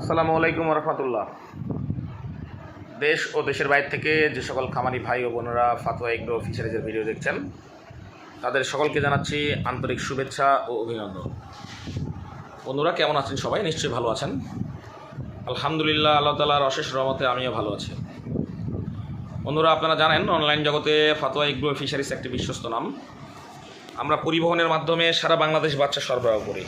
আসসালামু আলাইকুম রহমতুল্লাহ দেশ ও দেশের বাইরে থেকে যে সকল খামারি ভাই ও বোনেরা ফাতোয়া এগ্রো ফিশারিজের ভিডিও দেখছেন, তাদের সকলকে জানাচ্ছি আন্তরিক শুভেচ্ছা ও অভিনন্দন। বন্ধুরা, কেমন আছেন সবাই? নিশ্চয়ই ভালো আছেন। আলহামদুলিল্লাহ, আল্লাহ তালার অশেষ রহমতে আমিও ভালো আছি। বন্ধুরা, আপনারা জানেন, অনলাইন জগতে ফাতোয়া এগ্রো ফিশারিজ একটি বিশ্বস্ত নাম। আমরা পরিবহনের মাধ্যমে সারা বাংলাদেশ বাচ্চা সরবরাহ করি।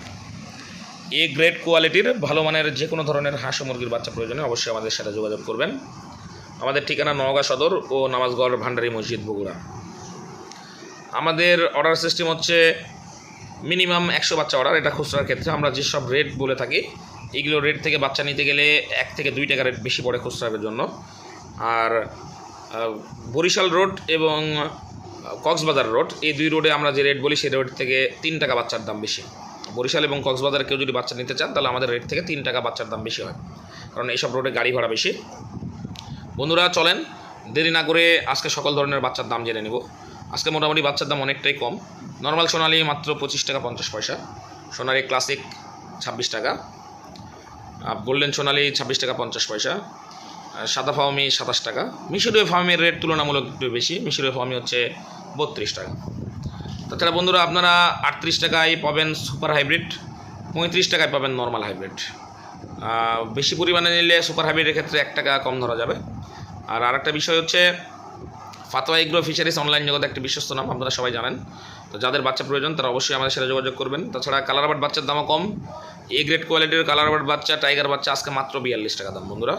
এ গ্রেড কোয়ালিটির ভালো মানের যে কোনো ধরনের হাঁস মুরগির বাচ্চা প্রয়োজনে অবশ্যই আমাদের সাথে যোগাযোগ করবেন। আমাদের ঠিকানা নওগাঁ সদর ও নামাজগড় ভান্ডারি মসজিদ বগুড়া। আমাদের অর্ডার সিস্টেম হচ্ছে মিনিমাম একশো বাচ্চা অর্ডার এটা খুচরার ক্ষেত্রে আমরা যেসব রেট বলে থাকি এইগুলো রেট থেকে বাচ্চা নিতে গেলে এক থেকে দুই টাকা রেট বেশি পড়ে খুচরার জন্য। আর বরিশাল রোড এবং কক্সবাজার রোড, এই দুই রোডে আমরা যে রেট বলি, সেই রেট থেকে তিন টাকা বাচ্চার দাম বেশি। বরিশাল এবং কক্সবাজারে কেউ যদি বাচ্চা নিতে চান, তাহলে আমাদের রেট থেকে তিন টাকা বাচ্চার দাম বেশি হয়। কারণ এইসব রোডে গাড়ি ভাড়া বেশি। বন্ধুরা, চলেন। দেরি না করে আজকে সকল ধরনের বাচ্চার দাম জেনে নেব। আজকে মোটামুটি বাচ্চার দাম অনেকটাই কম। নর্মাল সোনালি মাত্র পঁচিশ টাকা পঞ্চাশ পয়সা। সোনালি ক্লাসিক ছাব্বিশ টাকা। গোল্ডেন সোনালি ছাব্বিশ টাকা পঞ্চাশ পয়সা। সাদা ফাওমি সাতাশ টাকা। মিশরীয় ফার্মের রেট তুলনামূলক একটু বেশি। মিশরীয় ফার্মি হচ্ছে বত্রিশ টাকা। তাছাড়া বন্ধুরা আপনারা আটত্রিশ টাকায় পাবেন সুপার হাইব্রিড, পঁয়ত্রিশ টাকায় পাবেন নর্মাল হাইব্রিড। বেশি পরিমাণে নিলে সুপার হাইব্রিডের ক্ষেত্রে এক টাকা কম ধরা যাবে। আর আরেকটা বিষয় হচ্ছে, ফাতোয়া এগ্রো ফিশারিজ অনলাইন জগতে একটি বিশ্বস্ত নাম, আপনারা সবাই জানেন। তো যাদের বাচ্চা প্রয়োজন, তারা অবশ্যই আমাদের সাথে যোগাযোগ করবেন। তাছাড়া কালার বার্ড বাচ্চার দামও কম। এ গ্রেড কোয়ালিটির কালার বার্ড বাচ্চা, টাইগার বাচ্চা, আজকে মাত্র বিয়াল্লিশ টাকা দাম, বন্ধুরা।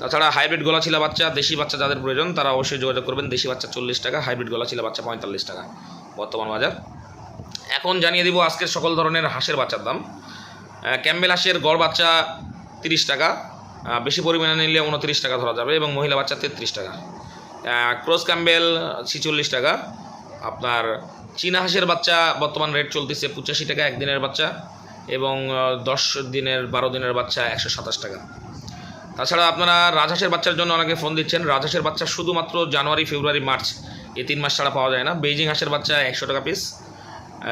তাছাড়া হাইব্রিড গলাছিলা বাচ্চা, দেশি বাচ্চা যাদের প্রয়োজন, তারা অবশ্যই যোগাযোগ করবেন। দেশি বাচ্চা চল্লিশ টাকা, হাইব্রিড গলাছিলা বাচ্চা পঁয়তাল্লিশ টাকা। বর্তমান বাজার। এখন জানিয়ে দিব আজকের সকল ধরনের হাঁসের বাচ্চার দাম। ক্যাম্বেল হাঁসের গড় বাচ্চা তিরিশ টাকা বেশি পরিমাণে নিলে উনত্রিশ টাকা ধরা যাবে এবং মহিলা বাচ্চা তেত্রিশ টাকা। ক্রস ক্যাম্বেল ছিচল্লিশ টাকা। আপনার চীনা হাঁসের বাচ্চা বর্তমান রেট চলতেছে পঁচাশি টাকা একদিনের বাচ্চা এবং দশ দিনের, বারো দিনের বাচ্চা একশো সাতাশ টাকা। তাছাড়া আপনারা রাজহাঁসের বাচ্চার জন্য অনেকে ফোন দিচ্ছেন। রাজহাঁসের বাচ্চা শুধুমাত্র জানুয়ারি, ফেব্রুয়ারি, মার্চ এই তিন মাস ছাড়া পাওয়া যায় না। বেইজিং হাঁসের বাচ্চা একশো টাকা পিস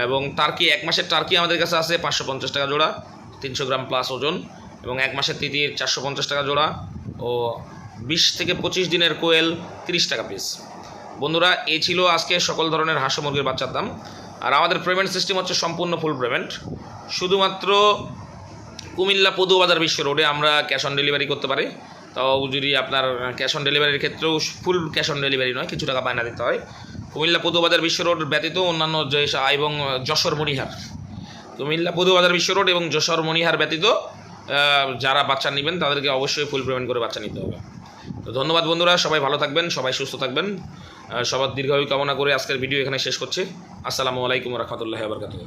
এবং টার্কি এক মাসের টার্কি আমাদের কাছে আছে পাঁচশো পঞ্চাশ টাকা জোড়া, তিনশো গ্রাম প্লাস ওজন এবং এক মাসের তিতির চারশো পঞ্চাশ টাকা জোড়া ও বিশ থেকে পঁচিশ দিনের কোয়েল তিরিশ টাকা পিস বন্ধুরা এই ছিল আজকে সকল ধরনের হাঁস মুরগির বাচ্চার দাম। আর আমাদের পেমেন্ট সিস্টেম হচ্ছে সম্পূর্ণ ফুল পেমেন্ট শুধুমাত্র কুমিল্লা পদুবাজার বিশ্ব রোডে আমরা ক্যাশ অন ডেলিভারি করতে পারি। তাও যদি আপনার ক্যাশ অন ডেলিভারির ক্ষেত্রেও ফুল ক্যাশ অন ডেলিভারি নয়, কিছু টাকা বায়না দিতে হয়। কুমিল্লা পদুবাজার বিশ্ব রোড ব্যতীত অন্যান্য যে এবং যশোর মণিহার কুমিল্লা পদুবাজার বিশ্ব রোড এবং যশোর মণিহার ব্যতীত যারা বাচ্চা নেবেন তাদেরকে অবশ্যই ফুল পেমেন্ট করে বাচ্চা নিতে হবে। তো ধন্যবাদ বন্ধুরা, সবাই ভালো থাকবেন, সবাই সুস্থ থাকবেন। সবার দীর্ঘায়ু কামনা করে আজকের ভিডিও এখানে শেষ করছি। আসসালামু আলাইকুম রহমতুল্লাহ আবরকাতুহ